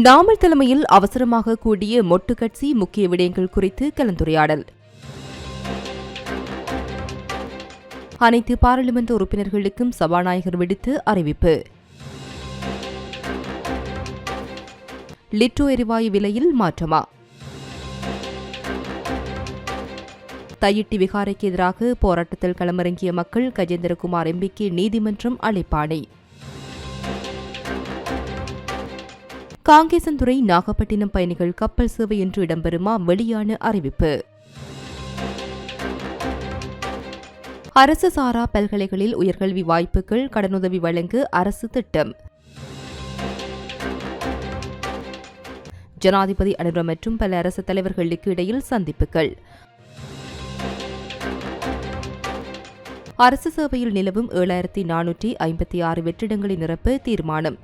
நாமல் தலைமையில் அவசரமாக கூடிய மொட்டு கட்சி முக்கிய விடயங்கள் குறித்து கலந்துரையாடல். அனைத்து பாராளுமன்ற உறுப்பினர்களுக்கும் சபாநாயகர் விடுத்து அறிவிப்பு. லிட்ரோ எரிவாயு விலையில் மாற்றமா? தையிட்டி விகாரைக்கு எதிராக போராட்டத்தில் களமிறங்கிய மக்கள் கஜேந்திரகுமார் எம்பிக்கு நீதிமன்றம் அழைப்பாணை. காங்கேசன்துறை நாகப்பட்டினம் பயணிகள் கப்பல் சேவை என்று இடம்பெறுமா வெளியான அறிவிப்பு. அரசு சாரா பல்கலைகளில் உயர்கல்வி வாய்ப்புகள் கடனுதவி வழங்க அரசு திட்டம். ஜனாதிபதி அனுர மற்றும் பல அரசு தலைவர்களுக்கு இடையில் சந்திப்புகள். அரசு சேவையில் நிலவும் ஏழாயிரத்தி நானூற்றி ஐம்பத்தி ஆறு வெற்றிடங்களை நிரப்ப தீர்மானம்.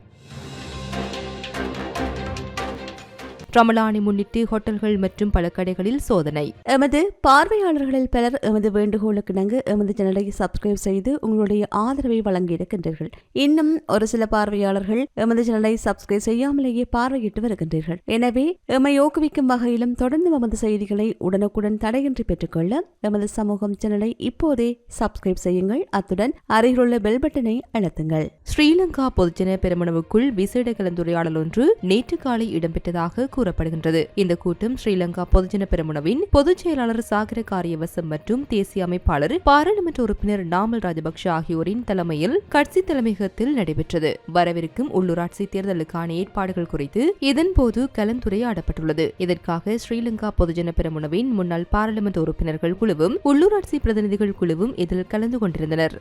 ரமலானை முன்னிட்டு ஹோட்டல்கள் மற்றும் பல கடைகளில் சோதனை. எமது பார்வையாளர்களில் பலர் எமது வேண்டுகோளுக்கு இணங்க எமது சேனலை சப்ஸ்கிரைப் செய்து உங்களுடைய ஆதரவை வழங்கியிருக்கின்றீர்கள் இன்னும் ஒரு சில பார்வையாளர்கள் எமது சேனலை சப்ஸ்கிரைப் செய்யாமலேயே பார்வையிட்டு வருகின்றீர்கள். எனவே எம்மை ஊக்குவிக்கும் வகையிலும் தொடர்ந்து எமது செய்திகளை உடனுக்குடன் தடையின்றி பெற்றுக்கொள்ள எமது சமூகம் சேனலை இப்போதே சப்ஸ்கிரைப் செய்யுங்கள். அத்துடன் அருகிலுள்ள பெல் பட்டனை அழுத்துங்கள். ஸ்ரீலங்கா பொதுஜன பெருமனவுக்குள் விசேட கலந்துரையாடல் ஒன்று நேற்று காலை இடம்பெற்றதாக கூறப்படுகின்றது. இந்த கூட்டம் ஸ்ரீலங்கா பொதுஜன பெருமுனவின் பொதுச் செயலாளர் சாகர காரியவசம் மற்றும் தேசிய அமைப்பாளர் பாராளுமன்ற உறுப்பினர் நாமல் ராஜபக்ஷ ஆகியோரின் தலைமையில் கட்சி தலைமையகத்தில் நடைபெற்றது. வரவிருக்கும் உள்ளூராட்சி தேர்தலுக்கான ஏற்பாடுகள் குறித்து இதன்போது கலந்துரையாடப்பட்டுள்ளது. இதற்காக ஸ்ரீலங்கா பொதுஜன பெருமுனவின் முன்னாள் பாராளுமன்ற உறுப்பினர்கள் குழுவும் உள்ளூராட்சி பிரதிநிதிகள் குழுவும் இதில் கலந்து கொண்டிருந்தனர்.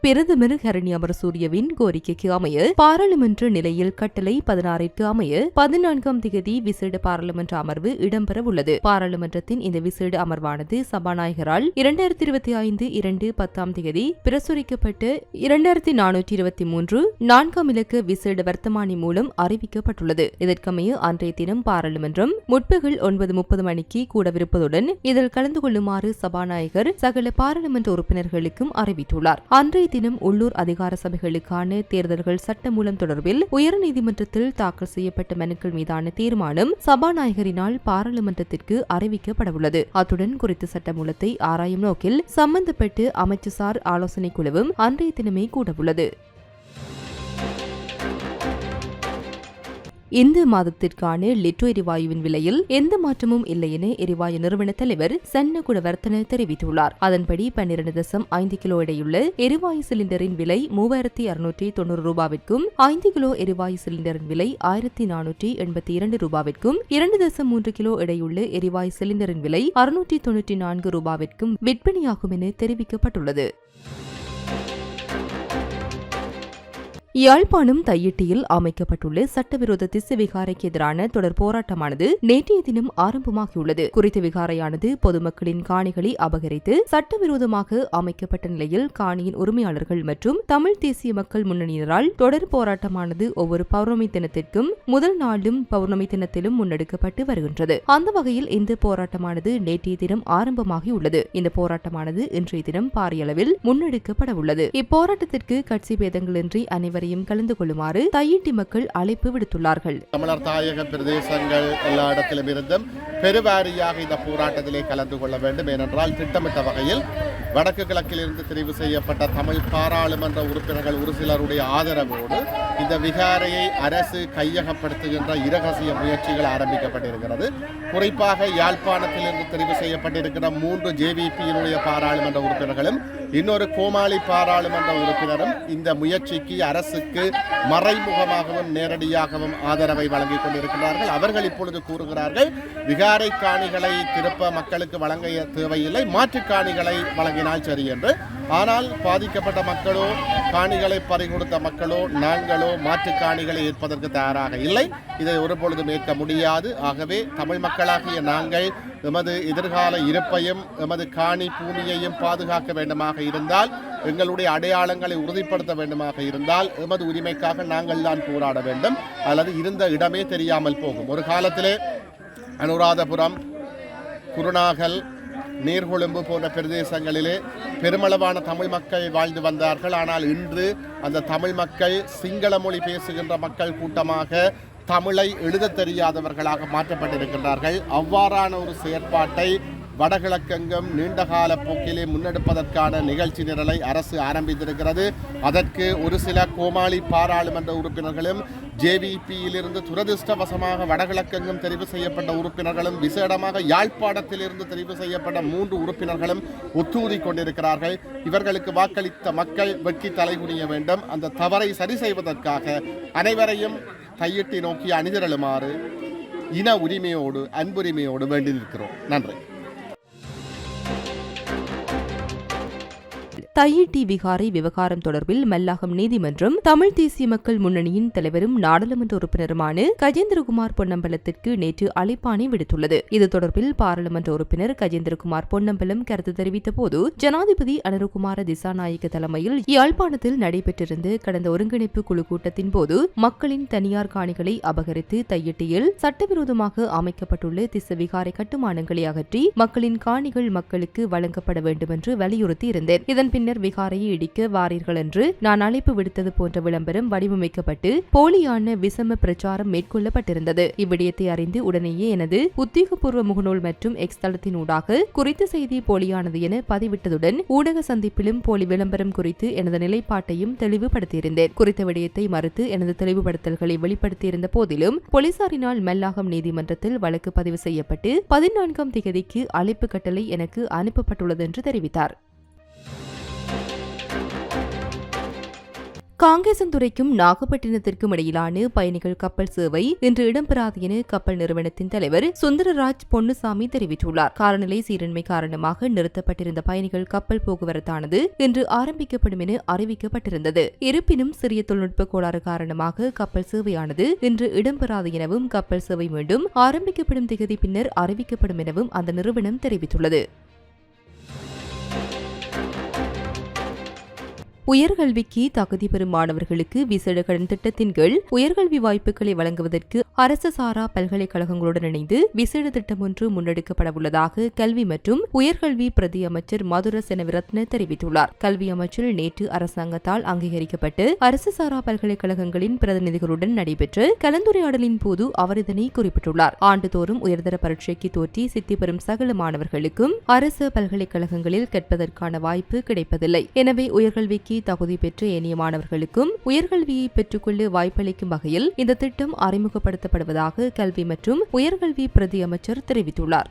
பிரதமர் ஹரணி அமரசூரியவின் கோரிக்கைக்கு அமைய பாராளுமன்ற நிலையில் கட்டளை பதினாறிற்கு அமைய பதினான்காம் திகதி விசேட பாராளுமன்ற அமர்வு இடம்பெற உள்ளது. பாராளுமன்றத்தின் இந்த விசேட அமர்வானது சபாநாயகரால் இரண்டாயிரத்தி இருபத்தி ஐந்து இரண்டு பத்தாம் திகதி பிரசுரிக்கப்பட்டு இரண்டாயிரத்தி நானூற்றி இருபத்தி மூன்று நான்காம் இலக்க விசேட வர்த்தமானி மூலம் அறிவிக்கப்பட்டுள்ளது. இதற்கமைய அன்றைய தினம் பாராளுமன்றம் முற்பகல் ஒன்பது முப்பது மணிக்கு கூடவிருப்பதுடன் இதில் கலந்து கொள்ளுமாறு சபாநாயகர் சகல பாராளுமன்ற உறுப்பினர்களுக்கும் அறிவித்துள்ளார். அன்றைய தினம் உள்ளூர் அதிகார சபைகளுக்கான தேர்தல்கள் சட்டமூலம் தொடர்பில் உயர்நீதிமன்றத்தில் தாக்கல் செய்யப்பட்ட மனுக்கள் மீதான தீர்மானம் சபாநாயகரினால் பாராளுமன்றத்திற்கு அறிவிக்கப்படவுள்ளது. அத்துடன் குறித்த சட்டமூலத்தை ஆராயும் நோக்கில் சம்பந்தப்பட்டு அமைச்சுசார் ஆலோசனை குழுவும் அன்றைய தினமே கூடவுள்ளது. இந்த மாதத்திற்கான லிட்டோ எரிவாயுவின் விலையில் எந்த மாற்றமும் இல்லை என எரிவாயு நிறுவன தலைவர் சன்ன குணவர்த்தன தெரிவித்துள்ளார். அதன்படி பன்னிரண்டு தசம் ஐந்து கிலோ எடையுள்ள எரிவாயு சிலிண்டரின் விலை மூவாயிரத்தி அறுநூற்றி தொண்ணூறு ரூபாவிற்கும் ஐந்து கிலோ எரிவாயு சிலிண்டரின் விலை ஆயிரத்தி நானூற்றி எண்பத்தி இரண்டு ரூபாவிற்கும் இரண்டு தசம் மூன்று கிலோ எடையுள்ள எரிவாயு சிலிண்டரின் விலை அறுநூற்றி தொன்னூற்றி நான்கு ரூபாவிற்கும் விற்பனையாகும் என தெரிவிக்கப்பட்டுள்ளது. யாழ்ப்பாணம் தையிட்டியில் அமைக்கப்பட்டுள்ள சட்டவிரோத திசு விகாரைக்கு எதிரான தொடர் போராட்டமானது நேற்றைய தினம் ஆரம்பமாகியுள்ளது. குறித்த விகாரையானது பொதுமக்களின் காணிகளை அபகரித்து சட்டவிரோதமாக அமைக்கப்பட்ட நிலையில் காணியின் உரிமையாளர்கள் மற்றும் தமிழ் தேசிய மக்கள் முன்னணியினரால் தொடர் போராட்டமானது ஒவ்வொரு பௌர்ணமி தினத்திற்கும் முதல் நாளும் பௌர்ணமி தினத்திலும் முன்னெடுக்கப்பட்டு வருகின்றது. அந்த வகையில் இந்த போராட்டமானது நேற்றைய தினம் ஆரம்பமாகியுள்ளது. இந்த போராட்டமானது இன்றைய தினம் பாரிய அளவில் முன்னெடுக்கப்பட உள்ளது இப்போராட்டத்திற்கு கட்சி பேதங்களின்றி அனைவரையும் கலந்து கொள்ளுமாறு தையிட்டி மக்கள் அழைப்பு விடுத்துள்ளார்கள். தமிழர் தாயக பிரதேசங்கள் எல்லா இடத்திலும் இருந்தும் பெருவாரியாக இந்த போராட்டத்திலே கலந்து கொள்ள வேண்டும். ஏனென்றால் திட்டமிட்ட வகையில் வடக்கு கிழக்கில் இருந்து தெரிவு செய்யப்பட்ட தமிழ் பாராளுமன்ற உறுப்பினர்கள் ஒரு சிலருடைய ஆதரவோடு இந்த விகாரையை அரசு கையகப்படுத்துகின்ற இரகசிய முயற்சிகள் ஆரம்பிக்கப்பட்டிருக்கிறது. குறிப்பாக யாழ்ப்பாணத்திலிருந்து தெரிவு செய்யப்பட்டிருக்கிற மூன்று ஜேவிபியினுடைய பாராளுமன்ற உறுப்பினர்களும் இன்னொரு கோமாளி பாராளுமன்ற உறுப்பினரும் இந்த முயற்சிக்கு அரசுக்கு மறைமுகமாகவும் நேரடியாகவும் ஆதரவை வழங்கிக் கொண்டிருக்கிறார்கள். அவர்கள் இப்பொழுது கூறுகிறார்கள் விகாரை காணிகளை திருப்ப மக்களுக்கு வழங்க தேவையில்லை மாற்றுக் காணிகளை வழங்கினால் சரி என்று. ஆனால் பாதிக்கப்பட்ட மக்களோ காணிகளை பறிகொடுத்த மக்களோ நாங்களோ மாற்று காணிகளை ஏற்பதற்கு தயாராக இல்லை. இதை ஒருபொழுதும் ஏற்க முடியாது. ஆகவே தமிழ் மக்களாகிய நாங்கள் எமது எதிர்கால இருப்பையும் எமது காணி பூமியையும் பாதுகாக்க வேண்டுமாக இருந்தால் எங்களுடைய அடையாளங்களை உறுதிப்படுத்த வேண்டுமாக இருந்தால் எமது உரிமைக்காக நாங்கள் தான் போராட வேண்டும். அல்லது இருந்த இடமே தெரியாமல் போகும். ஒரு காலத்திலே அனுராதபுரம் குருநாகல் நீர்கொழும்பு போன்ற பிரதேசங்களிலே பெருமளவான தமிழ் மக்கள் வாழ்ந்து வந்தார்கள். ஆனால் இன்று அந்த தமிழ் மக்கள் சிங்கள மொழி பேசுகின்ற மக்கள் கூட்டமாக தமிழை எழுதத் தெரியாதவர்களாக மாற்றப்பட்டிருக்கின்றார்கள். அவ்வாறான ஒரு செயற்பாட்டை வடகிழக்கெங்கும் நீண்டகால போக்கிலே முன்னெடுப்பதற்கான நிகழ்ச்சி நிரலை அரசு ஆரம்பித்திருக்கிறது. அதற்கு ஒரு சில கோமாளி பாராளுமன்ற உறுப்பினர்களும் ஜேவிபியிலிருந்து துரதிருஷ்டவசமாக வடகிழக்கெங்கும் தெரிவு செய்யப்பட்ட உறுப்பினர்களும் விசேடமாக யாழ்ப்பாணத்திலிருந்து தெரிவு செய்யப்பட்ட மூன்று உறுப்பினர்களும் ஒத்தூதி கொண்டிருக்கிறார்கள். இவர்களுக்கு வாக்களித்த மக்கள் வெட்கி தலைகுனிய வேண்டும். அந்த தவறை சரி செய்வதற்காக அனைவரையும் கையிட்டி நோக்கி அணிதிரளுமாறு இன உரிமையோடு அன்புரிமையோடு வேண்டி நிற்கிறோம் நன்றி. தையிட்டி விகாரை விவகாரம் தொடர்பில் மல்லாகம் நீதிமன்றம் தமிழ் தேசிய மக்கள் முன்னணியின் தலைவரும் நாடாளுமன்ற உறுப்பினருமான கஜேந்திரகுமார் பொன்னம்பலத்திற்கு நேற்று அழைப்பாணை விடுத்துள்ளது. இது தொடர்பில் பாராளுமன்ற உறுப்பினர் கஜேந்திரகுமார் பொன்னம்பலம் கருத்து தெரிவித்த போது ஜனாதிபதி அனுருகுமார திசாநாயக்க தலைமையில் யாழ்ப்பாணத்தில் நடைபெற்றிருந்த கடந்த ஒருங்கிணைப்பு குழு கூட்டத்தின் போது மக்களின் தனியார் காணிகளை அபகரித்து தையிட்டியில் சட்டவிரோதமாக அமைக்கப்பட்டுள்ள திச விகாரை கட்டுமானங்களை அகற்றி மக்களின் காணிகள் மக்களுக்கு வழங்கப்பட வேண்டும் என்று வலியுறுத்தி இருந்தேன் இதன் பின்னர் விகாரையை இடிக்க வாரீர்கள் என்று நான் அழைப்பு விடுத்தது போன்ற விளம்பரம் வடிவமைக்கப்பட்டு போலியான விசம பிரச்சாரம் மேற்கொள்ளப்பட்டிருந்தது. இவ்விடயத்தை அறிந்து உடனேயே எனது உத்தியோகபூர்வ முகநூல் மற்றும் எக்ஸ் தளத்தின் ஊடாக குறித்த செய்தி போலியானது என பதிவிட்டதுடன் ஊடக சந்திப்பிலும் போலி விளம்பரம் குறித்து எனது நிலைப்பாட்டையும் தெளிவுபடுத்தியிருந்தேன். குறித்த விடயத்தை மறுத்து எனது தெளிவுபடுத்தல்களை வெளிப்படுத்தியிருந்த போதிலும் போலீசாரினால் மெல்லாகம் நீதிமன்றத்தில் வழக்கு பதிவு செய்யப்பட்டு பதினான்காம் திகதிக்கு அழைப்பு கட்டளை எனக்கு அனுப்பப்பட்டுள்ளது என்று தெரிவித்தார். காங்கேசன்துறைக்கும் நாகப்பட்டினத்திற்கும் இடையிலான பயணிகள் கப்பல் சேவை இன்று இடம்பெறாது என கப்பல் நிறுவனத்தின் தலைவர் சுந்தரராஜ் பொன்னுசாமி தெரிவித்துள்ளார். காலநிலை சீரன்மை காரணமாக நிறுத்தப்பட்டிருந்த பயணிகள் கப்பல் போக்குவரத்தானது இன்று ஆரம்பிக்கப்படும் என அறிவிக்கப்பட்டிருந்தது. இருப்பினும் சிறிய தொழில்நுட்ப கோளாறு காரணமாக கப்பல் சேவையானது இன்று இடம்பெறாது எனவும் கப்பல் சேவை மீண்டும் ஆரம்பிக்கப்படும் திகதி பின்னர் அறிவிக்கப்படும் எனவும் அந்த நிறுவனம் தெரிவித்துள்ளது. உயர்கல்விக்கு தகுதி பெறும் மாணவர்களுக்கு விசேட கடன் திட்டத்தின் கீழ் உயர்கல்வி வாய்ப்புகளை வழங்குவதற்கு அரசு சாரா பல்கலைக்கழகங்களுடன் இணைந்து விசேட திட்டம் ஒன்று முன்னெடுக்கப்பட உள்ளதாக கல்வி மற்றும் உயர்கல்வி பிரதி அமைச்சர் மதுர செனவிரத்ன தெரிவித்துள்ளார். கல்வி அமைச்சர் நேற்று அரசாங்கத்தால் அங்கீகரிக்கப்பட்டு அரசு சாரா பல்கலைக்கழகங்களின் பிரதிநிதிகளுடன் நடைபெற்ற கலந்துரையாடலின் போது அவர் இதனை குறிப்பிட்டுள்ளார். ஆண்டுதோறும் உயர்தர பரீட்சைக்கு தோற்றி சித்தி பெறும் சகல மாணவர்களுக்கும் அரசு பல்கலைக்கழகங்களில் கற்பதற்கான வாய்ப்பு கிடைப்பதில்லை. எனவே உயர்கல்விக்கு தகுதி பெற்ற ஏனைய மாணவர்களுக்கும் உயர்கல்வியை பெற்றுக்கொள்ள வாய்ப்பளிக்கும் வகையில் இந்த திட்டம் அறிமுகப்படுத்தப்படுவதாக கல்வி மற்றும் உயர்கல்வி பிரதி அமைச்சர் தெரிவித்துள்ளார்.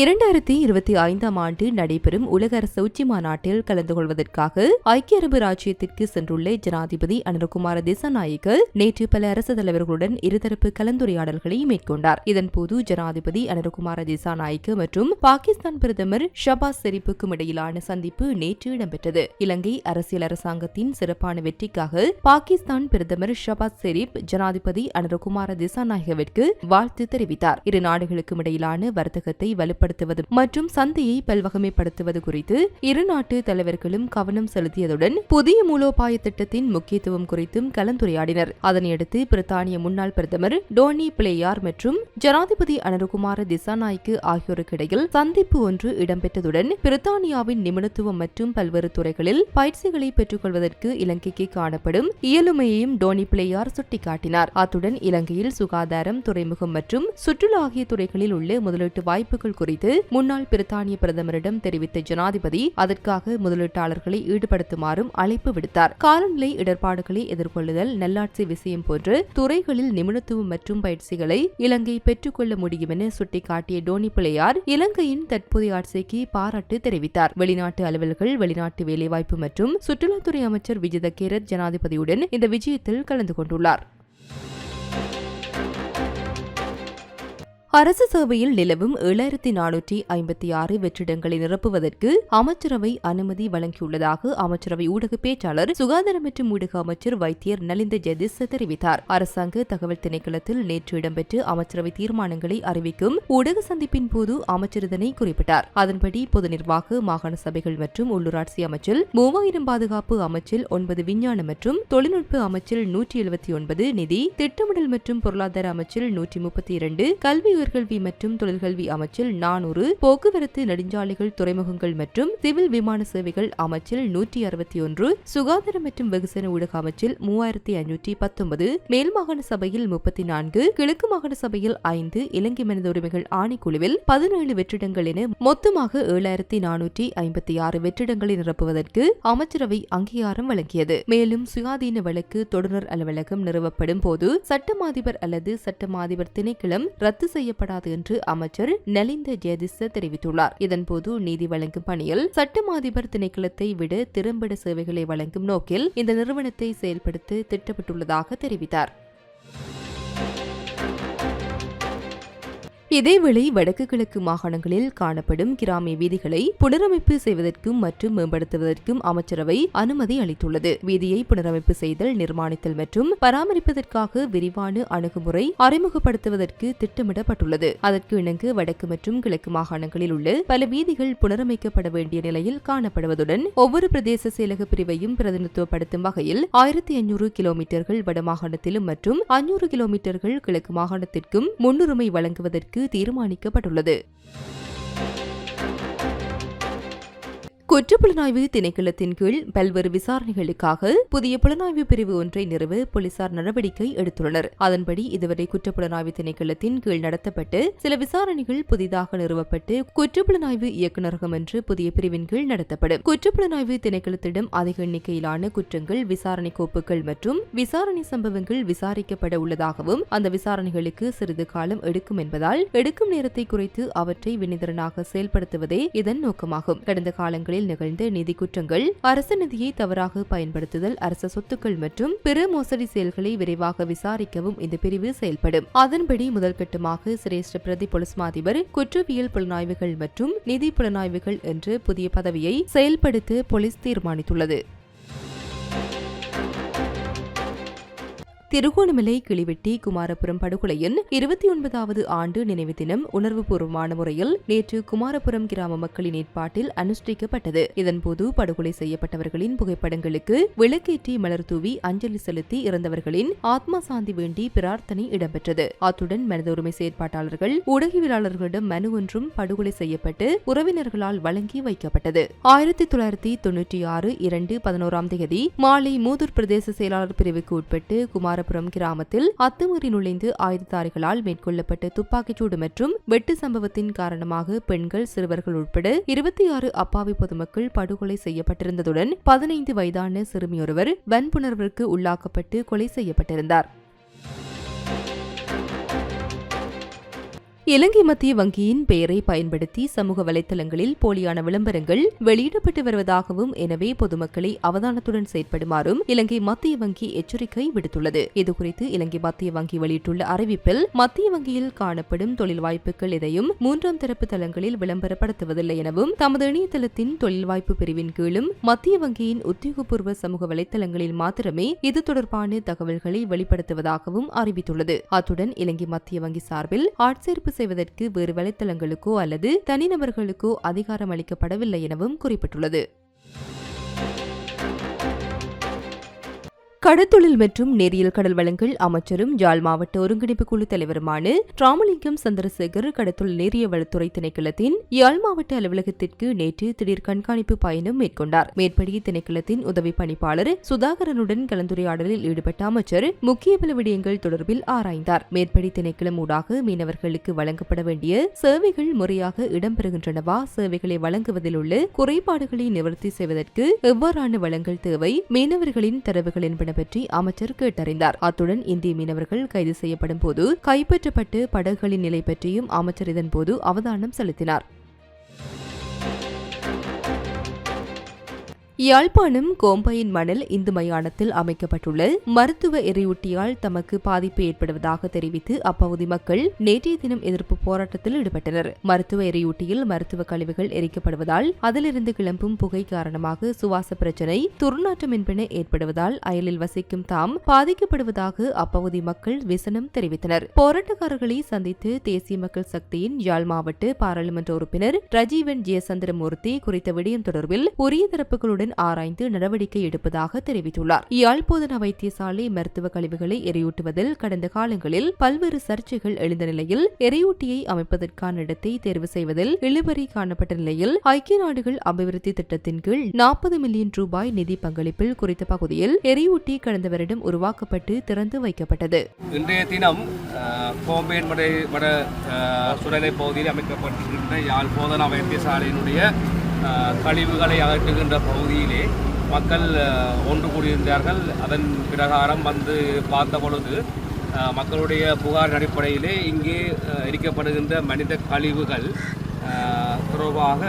இரண்டாயிரத்தி இருபத்தி ஐந்தாம் ஆண்டு நடைபெறும் உலக அரசு உச்சி மாநாட்டில் கலந்து கொள்வதற்காக ஐக்கிய அரபு ராஜ்யத்திற்கு சென்றுள்ள ஜனாதிபதி அனுரகுமார திசாநாயக்க நேற்று பல அரசு தலைவர்களுடன் இருதரப்பு கலந்துரையாடல்களை மேற்கொண்டார். இதன்போது ஜனாதிபதி அனுரகுமார திசாநாயக்க மற்றும் பாகிஸ்தான் பிரதமர் ஷபாஸ் ஷெரீப்புக்கும் இடையிலான சந்திப்பு நேற்று இடம்பெற்றது. இலங்கை அரசியல் அரசாங்கத்தின் சிறப்பான வெற்றிக்காக பாகிஸ்தான் பிரதமர் ஷபாஸ் ஷெரீப் ஜனாதிபதி அனுரகுமார திசாநாயகவிற்கு வாழ்த்து தெரிவித்தார். இரு நாடுகளுக்கும் இடையிலான வர்த்தகத்தை வலுப்படுத்த வலுப்படுத்துவது மற்றும் சந்தையை பல்வகமைப்படுத்துவது குறித்து இரு நாட்டு தலைவர்களும் கவனம் செலுத்தியதுடன் புதிய மூலோபாய திட்டத்தின் முக்கியத்துவம் குறித்தும் கலந்துரையாடினர். அதனையடுத்து பிரித்தானிய முன்னாள் பிரதமர் டோனி பிளேயார் மற்றும் ஜனாதிபதி அனருகுமார திசாநாய்க்கு ஆகியோருக்கு இடையில் சந்திப்பு ஒன்று இடம்பெற்றதுடன் பிரித்தானியாவின் நிபுணத்துவம் மற்றும் பல்வேறு துறைகளில் பயிற்சிகளை பெற்றுக்கொள்வதற்கு இலங்கைக்கு காணப்படும் இயலுமையையும் டோனி பிளேயார் சுட்டிக்காட்டினார். அத்துடன் இலங்கையில் சுகாதாரம் துறைமுகம் மற்றும் சுற்றுலா ஆகிய துறைகளில் உள்ள முதலீட்டு வாய்ப்புகள் குறித்து முன்னாள் பிரித்தானிய பிரதமரிடம் தெரிவித்த ஜனாதிபதி அதற்காக முதலீட்டாளர்களை ஈடுபடுத்துமாறும் அழைப்பு விடுத்தார். காலநிலை இடர்பாடுகளை எதிர்கொள்ளுதல் நல்லாட்சி விஷயம் போன்ற துறைகளில் நிபுணத்துவம் மற்றும் பயிற்சிகளை இலங்கை பெற்றுக்கொள்ள முடியும் என சுட்டிக்காட்டிய டோனி பிள்ளையார் இலங்கையின் தற்போதைய ஆட்சிக்கு பாராட்டு தெரிவித்தார். வெளிநாட்டு அலுவல்கள் வெளிநாட்டு வேலைவாய்ப்பு மற்றும் சுற்றுலாத்துறை அமைச்சர் விஜித கேரத் ஜனாதிபதியுடன் இந்த விஜயத்தில் கலந்து கொண்டுள்ளார். அரசு சேவையில் நிலவும் ஏழாயிரத்தி நானூற்றி ஐம்பத்தி ஆறு வெற்றிடங்களை நிரப்புவதற்கு அமைச்சரவை அனுமதி வழங்கியுள்ளதாக அமைச்சரவை ஊடக பேச்சாளர் சுகாதார மற்றும் ஊடக அமைச்சர் வைத்தியர் நலிந்த ஜெதிஸ் தெரிவித்தார். அரசாங்க தகவல் திணைக்களத்தில் நேற்று இடம்பெற்ற அமைச்சரவை தீர்மானங்களை அறிவிக்கும் ஊடக சந்திப்பின் போது அமைச்சர் இதனை குறிப்பிட்டார். அதன்படி பொது நிர்வாக மாகாண சபைகள் மற்றும் உள்ளூராட்சி அமைச்சில் மூவாயிரம் பாதுகாப்பு அமைச்சில் ஒன்பது விஞ்ஞான மற்றும் தொழில்நுட்ப அமைச்சில் நூற்றி எழுபத்தி ஒன்பது நிதி திட்டமிடல் மற்றும் பொருளாதார அமைச்சில் நூற்றி முப்பத்தி இரண்டு கல்வி உயர்கல்வி மற்றும் தொழிற்கல்வி அமைச்சில் நானூறு போக்குவரத்து நெடுஞ்சாலைகள் துறைமுகங்கள் மற்றும் சிவில் விமான சேவைகள் அமைச்சில் நூற்றி அறுபத்தி ஒன்று சுகாதார மற்றும் வெகுசன ஊடக அமைச்சில் மூவாயிரத்தி ஐநூற்றி பத்தொன்பது மேல் மாகாண சபையில் முப்பத்தி நான்கு கிழக்கு மாகாண சபையில் ஐந்து இலங்கை மனித உரிமைகள் ஆணைக்குழுவில் பதினேழு வெற்றிடங்கள் என மொத்தமாக ஏழாயிரத்தி நானூற்றி ஐம்பத்தி ஆறு வெற்றிடங்களை நிரப்புவதற்கு அமைச்சரவை அங்கீகாரம் வழங்கியது. மேலும் சுயாதீன வழக்கு தொடர் அலுவலகம் நிறுவப்படும் போது சட்டமாதிபர் அல்லது சட்டமாதிபர் திணைக்களம் ரத்து செய்ய செய்யப்படாது என்று அமைச்சர் நலிந்த ஜெயதிச தெரிவித்துள்ளார். இதன்போது நீதி வழங்கும் பணியில் சட்டமாதிபர் திணைக்களத்தை விட திறம்பட சேவைகளை வழங்கும் நோக்கில் இந்த நிறுவனத்தை செயல்படுத்த திட்டமிட்டுள்ளதாக தெரிவித்தார். இதேவேளை வடக்கு கிழக்கு மாகாணங்களில் காணப்படும் கிராமிய வீதிகளை புனரமைப்பு செய்வதற்கும் மற்றும் மேம்படுத்துவதற்கும் அமைச்சரவை அனுமதி அளித்துள்ளது. வீதியை புனரமைப்பு செய்தல் நிர்மாணித்தல் மற்றும் பராமரிப்பதற்காக விரிவான அணுகுமுறை அறிமுகப்படுத்துவதற்கு திட்டமிடப்பட்டுள்ளது. அதற்கு இணங்க வடக்கு மற்றும் கிழக்கு மாகாணங்களில் உள்ள பல வீதிகள் புனரமைக்கப்பட வேண்டிய நிலையில் காணப்படுவதுடன் ஒவ்வொரு பிரதேச செயலக பிரிவையும் பிரதிநிதித்துவப்படுத்தும் வகையில் ஆயிரத்தி ஐநூறு கிலோமீட்டர்கள் வடமாகாணத்திலும் மற்றும் அஞ்சூறு கிலோமீட்டர்கள் கிழக்கு மாகாணத்திற்கும் முன்னுரிமை வழங்குவதற்கு தீர்மானிக்கப்பட்டுள்ளது. குற்றப்புலனாய்வு திணைக்களத்தின் கீழ் பல்வேறு விசாரணைகளுக்காக புதிய புலனாய்வு பிரிவு ஒன்றை நிறுவ போலீசார் நடவடிக்கை எடுத்துள்ளனர். அதன்படி இதுவரை குற்றப்புலனாய்வு திணைக்களத்தின் கீழ் நடத்தப்பட்டு சில விசாரணைகள் புதிதாக நிறுவப்பட்டு குற்றப்புலனாய்வு இயக்குநரகம் என்று புதிய பிரிவின் கீழ் நடத்தப்படும். குற்றப்புலனாய்வு திணைக்களத்திடம் அதிக எண்ணிக்கையிலான குற்றங்கள் விசாரணை கோப்புகள் மற்றும் விசாரணை சம்பவங்கள் விசாரிக்கப்பட உள்ளதாகவும் அந்த விசாரணைகளுக்கு சிறிது காலம் எடுக்கும் என்பதால் எடுக்கும் நேரத்தை குறைத்து அவற்றை வினிதரனாக செயல்படுத்துவதே இதன் நோக்கமாகும். கடந்த காலங்களில் நிகழ்ந்த நிதி குற்றங்கள் அரசு நிதியை தவறாக பயன்படுத்துதல் அரச சொத்துக்கள் மற்றும் பிற மோசடி செயல்களை விரைவாக விசாரிக்கவும் இந்த பிரிவு செயல்படும். அதன்படி முதல் கட்டமாக சிரேஷ்ட பிரதி பொலிஸ் மாதிபர் குற்றவியல் புலனாய்வுகள் மற்றும் நிதி புலனாய்வுகள் என்ற புதிய பதவியை செயல்படுத்த போலீஸ் தீர்மானித்துள்ளது. திருகோணமலை கிளிவெட்டி குமாரபுரம் படுகொலையின் இருபத்தி ஒன்பதாவது ஆண்டு நினைவு தினம் உணர்வுபூர்வமான முறையில் நேற்று குமாரபுரம் கிராம மக்களின் ஏற்பாட்டில் அனுஷ்டிக்கப்பட்டது. இதன்போது படுகொலை செய்யப்பட்டவர்களின் புகைப்படங்களுக்கு விளக்கேற்றி மலர் தூவி அஞ்சலி செலுத்தி இறந்தவர்களின் ஆத்மா சாந்தி வேண்டி பிரார்த்தனை இடம்பெற்றது. அத்துடன் மனித உரிமை செயற்பாட்டாளர்கள் ஊடகவியலாளர்களிடம் மனு ஒன்றும் படுகொலை செய்யப்பட்டு உறவினர்களால் வழங்கி வைக்கப்பட்டது. ஆயிரத்தி தொள்ளாயிரத்தி தொன்னூற்றி ஆறு இரண்டு பதினோராம் தேதி மாலை மூதூர் பிரதேச செயலாளர் பிரிவுக்கு உட்பட்டு குமார குமாரபுரம் கிராமத்தில் அத்துமீறி நுழைந்து ஆயுததாரிகளால் மேற்கொள்ளப்பட்ட துப்பாக்கிச்சூடு மற்றும் வெட்டு சம்பவத்தின் காரணமாக பெண்கள் சிறுவர்கள் உட்பட இருபத்தி ஆறு அப்பாவி பொதுமக்கள் படுகொலை செய்யப்பட்டிருந்ததுடன் பதினைந்து வயதான சிறுமியொருவர் வன்புணர்விற்கு உள்ளாக்கப்பட்டு கொலை செய்யப்பட்டிருந்தார். இலங்கை மத்திய வங்கியின் பெயரை பயன்படுத்தி சமூக வலைதளங்களில் போலியான விளம்பரங்கள் வெளியிடப்பட்டு வருவதாகவும் எனவே பொதுமக்களை அவதானத்துடன் செயற்படுமாறும் இலங்கை மத்திய வங்கி எச்சரிக்கை விடுத்துள்ளது. இதுகுறித்து இலங்கை மத்திய வங்கி வெளியிட்டுள்ள அறிவிப்பில் மத்திய வங்கியில் காணப்படும் தொழில் வாய்ப்புகள் எதையும் மூன்றாம் தரப்பு தளங்களில் விளம்பரப்படுத்துவதில்லை எனவும் தமது இணையதளத்தின் தொழில் வாய்ப்பு பிரிவின் கீழும் மத்திய வங்கியின் உத்தியோகபூர்வ சமூக வலைதளங்களில் மாத்திரமே இது தொடர்பான தகவல்களை வெளிப்படுத்துவதாகவும் அறிவித்துள்ளது. அத்துடன் இலங்கை மத்திய வங்கி சார்பில் ஆட்சேர்ப்பு செய்வதற்கு வேறு வலைத்தளங்களுக்கோ அல்லது தனிநபர்களுக்கோ அதிகாரம் அளிக்கப்படவில்லை எனவும் குறிப்பிட்டுள்ளது. கடத்தொழில் மற்றும் நேரியல் கடல் வளங்கள் அமைச்சரும் ஜாழ் மாவட்ட ஒருங்கிணைப்பு குழு தலைவருமான ராமலிங்கம் சந்திரசேகர் கடத்தொழில் நேரிய வளத்துறை திணைக்களத்தின் யாழ் மாவட்ட அலுவலகத்திற்கு நேற்று திடீர் கண்காணிப்பு பயணம் மேற்கொண்டார். மேற்படி திணைக்களத்தின் உதவி பணிப்பாளர் சுதாகரனுடன் கலந்துரையாடலில் ஈடுபட்ட அமைச்சர் முக்கிய பல விடயங்கள் தொடர்பில் ஆராய்ந்தார். மேற்படி திணைக்களம் ஊடாக மீனவர்களுக்கு வழங்கப்பட வேண்டிய சேவைகள் முறையாக இடம்பெறுகின்றனவா? சேவைகளை வழங்குவதில் உள்ள குறைபாடுகளை நிவர்த்தி செய்வதற்கு எவ்வாறான வளங்கள் தேவை? மீனவர்களின் தரவுகள் என்பன பற்றி அமைச்சர் கேட்டறிந்தார். அத்துடன் இந்திய மீனவர்கள் கைது செய்யப்படும் போது கைப்பற்றப்பட்டு படகுகளின் நிலை பற்றியும் அமைச்சர் இதன்போது அவதானம் செலுத்தினார். யாழ்ப்பாணம் கோம்பையின் மணல் இந்து மயானத்தில் அமைக்கப்பட்டுள்ள மருத்துவ எரியூட்டியால் தமக்கு பாதிப்பு ஏற்படுவதாக தெரிவித்து அப்பகுதி மக்கள் நேற்றைய தினம் எதிர்ப்பு போராட்டத்தில் ஈடுபட்டனர். மருத்துவ எரியூட்டியில் மருத்துவ கழிவுகள் எரிக்கப்படுவதால் அதிலிருந்து கிளம்பும் புகை காரணமாக சுவாச பிரச்சினை துர்நாற்றம் என்பன ஏற்படுவதால் அயலில் வசிக்கும் தாம் பாதிக்கப்படுவதாக அப்பகுதி மக்கள் விசனம் தெரிவித்தனர். போராட்டக்காரர்களை சந்தித்து தேசிய மக்கள் சக்தியின் யாழ் மாவட்ட பாராளுமன்ற உறுப்பினர் ரஜீவன் ஜெயசந்திரமூர்த்தி குறித்த விடயம் தொடர்பில் உரிய தரப்புகளுடன் உடனுக்குடன் ஆராய்ந்து நடவடிக்கை எடுப்பதாக தெரிவித்துள்ளார். யாழ்ப்பாண வைத்தியசாலை மருத்துவ கழிவுகளை எரியூட்டுவதில் கடந்த காலங்களில் பல்வேறு சர்ச்சைகள் எழுந்த நிலையில் எரியூட்டியை அமைப்பதற்கான இடத்தை தேர்வு செய்வதில் இழுபறி காணப்பட்ட நிலையில் ஐக்கிய நாடுகள் அபிவிருத்தி திட்டத்தின் கீழ் நாற்பது மில்லியன் ரூபாய் நிதி பங்களிப்பில் குறித்த பகுதியில் எரியூட்டி கடந்த வருடம் உருவாக்கப்பட்டு திறந்து வைக்கப்பட்டது. இன்றைய தினம் கோம்பேன் சுடலை பகுதியில் அமைக்கப்பட்டிருக்கின்ற யாழ் போதனா வைத்தியசாலையினுடைய கழிவுகளை அகற்றுகின்ற பகுதியிலே மக்கள் ஒன்று கூடியிருந்தார்கள். அதன் பிரகாரம் வந்து பார்த்த பொழுது மக்களுடைய புகார் அடிப்படையிலே இங்கே எரிக்கப்படுகின்ற மனித கழிவுகள் தொடர்பாக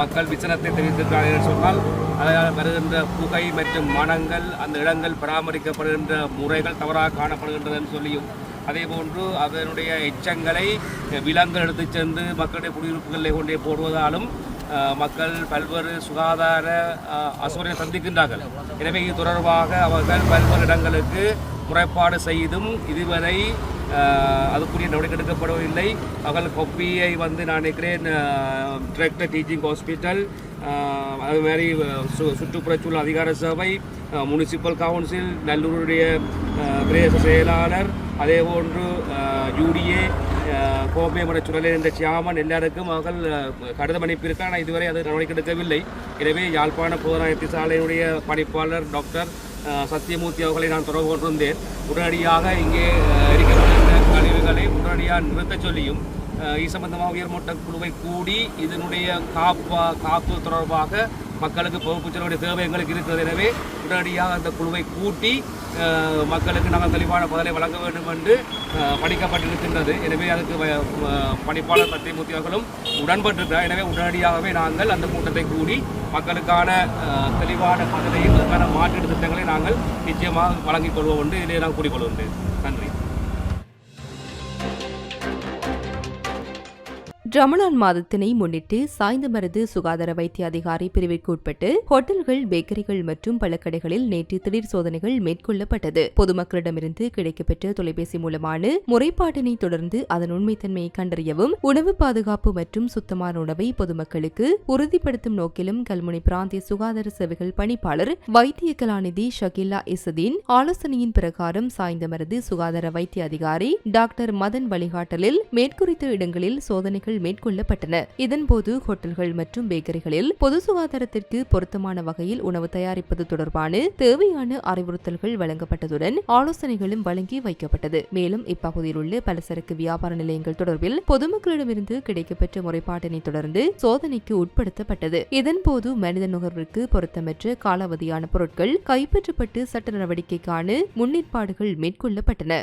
மக்கள் விசனத்தை தெரிவித்திருக்கிறார்கள் என்று சொன்னால் அதனால் வருகின்ற புகை மற்றும் மனங்கள் அந்த இடங்கள் பராமரிக்கப்படுகின்ற முறைகள் தவறாக காணப்படுகின்றதுன்னு சொல்லியும் அதே போன்று அதனுடைய எச்சங்களை விலங்குகள் எடுத்துச் சென்று மக்களுடைய குடியிருப்புகளில் கொண்டே போடுவதாலும் மக்கள் பல்வேறு சுகாதார அஹ், சந்திக்கின்றார்கள் எனவே இது தொடர்பாக அவர்கள் பல்வேறு இடங்களுக்கு முறைப்பாடு செய்தும் இதுவரை அதுக்குரிய நடவடிக்கை எடுக்கப்படவில்லை. அவர்கள் கொப்பியை வந்து நான் நினைக்கிறேன் டிரெக்டர் டீச்சிங் ஹாஸ்பிட்டல் அது மாதிரி சு சுற்றுப்புறச்சூழல் அதிகார சபை முனிசிபல் கவுன்சில் நல்லூருடைய பிரதேச செயலாளர் அதே போன்று யூடிஏ கோப்பை மட சுழலை என்ற சியாமன் எல்லாருக்கும் அவர்கள் கடிதம் அனுப்பியிருக்கார் ஆனால் இதுவரை அது நடவடிக்கை எடுக்கவில்லை. எனவே யாழ்ப்பாண போதனாயத்தி சாலையினுடைய பணிப்பாளர் டாக்டர் சத்யமூர்த்தி சத்தியமூர்த்தி அவர்களை நான் தொடர்பு கொண்டிருந்தேன். உடனடியாக இங்கே இருக்கின்ற கழிவுகளை உடனடியாக நிறுத்த சொல்லியும் இது சம்பந்தமாக உயர்மட்ட குழுவை கூடி இதனுடைய காப்பா காப்பு தொடர்பாக மக்களுக்கு பொறுப்பு தேவை எங்களுக்கு இருக்கிறது. எனவே உடனடியாக அந்த குழுவை கூட்டி மக்களுக்கு நாங்கள் தெளிவான பதிலை வழங்க வேண்டும் என்று அஹ், பணிக்கப்பட்டிருக்கின்றது எனவே அதுக்கு வ- பணிப்பாளர் சத்தியமூர்த்தி அவர்களும் உடன்பட்டிருக்கிறார். எனவே உடனடியாகவே நாங்கள் அந்த கூட்டத்தை கூடி மக்களுக்கான தெளிவான பதிலையும் அதற்கான மாற்றீடு திட்டங்களை நாங்கள் நிச்சயமாக வழங்கிக் கொள்வோம் என்று இதிலே நான் கூறிக்கொள்கின்றேன். ரமணான் மாதத்தினை முன்னிட்டு சாய்ந்தமருது சுகாதார வைத்திய அதிகாரி பிரிவிற்கு உட்பட்டு ஹோட்டல்கள் பேக்கரிகள் மற்றும் பழக்கடைகளில் நேற்று திடீர் சோதனைகள் மேற்கொள்ளப்பட்டது. பொதுமக்களிடமிருந்து கிடைக்கப்பெற்ற தொலைபேசி மூலமான முறைப்பாட்டினை தொடர்ந்து அதன் உண்மைத்தன்மையை கண்டறியவும் உணவு பாதுகாப்பு மற்றும் சுத்தமான உணவை பொதுமக்களுக்கு உறுதிப்படுத்தும் நோக்கிலும் கல்முனை பிராந்திய சுகாதார சேவைகள் பணிப்பாளர் வைத்திய கலாநிதி ஷகில்லா இசுதீன் ஆலோசனையின் பிரகாரம் சாய்ந்தமருது சுகாதார வைத்திய அதிகாரி டாக்டர் மதன் வழிகாட்டலில் மேற்குறித்த இடங்களில் சோதனைகள் மேற்கொள்ளப்பட்டன. இதன்போது ஹோட்டல்கள் மற்றும் பேக்கரிகளில் பொது சுகாதாரத்திற்கு பொருத்தமான வகையில் உணவு தயாரிப்பது தொடர்பான தேவையான அறிவுறுத்தல்கள் வழங்கப்பட்டதுடன் ஆலோசனைகளும் வழங்கி வைக்கப்பட்டது. மேலும் இப்பகுதியில் உள்ள பலசரக்கு வியாபார நிலையங்கள் தொடர்பில் பொதுமக்களிடமிருந்து கிடைக்கப்பெற்ற முறைப்பாட்டினை தொடர்ந்து சோதனைக்கு உட்படுத்தப்பட்டது. இதன்போது மனித நுகர்விற்கு பொருத்தமற்ற காலாவதியான பொருட்கள் கைப்பற்றப்பட்டு சட்ட நடவடிக்கைக்கான முன்னேற்பாடுகள் மேற்கொள்ளப்பட்டன.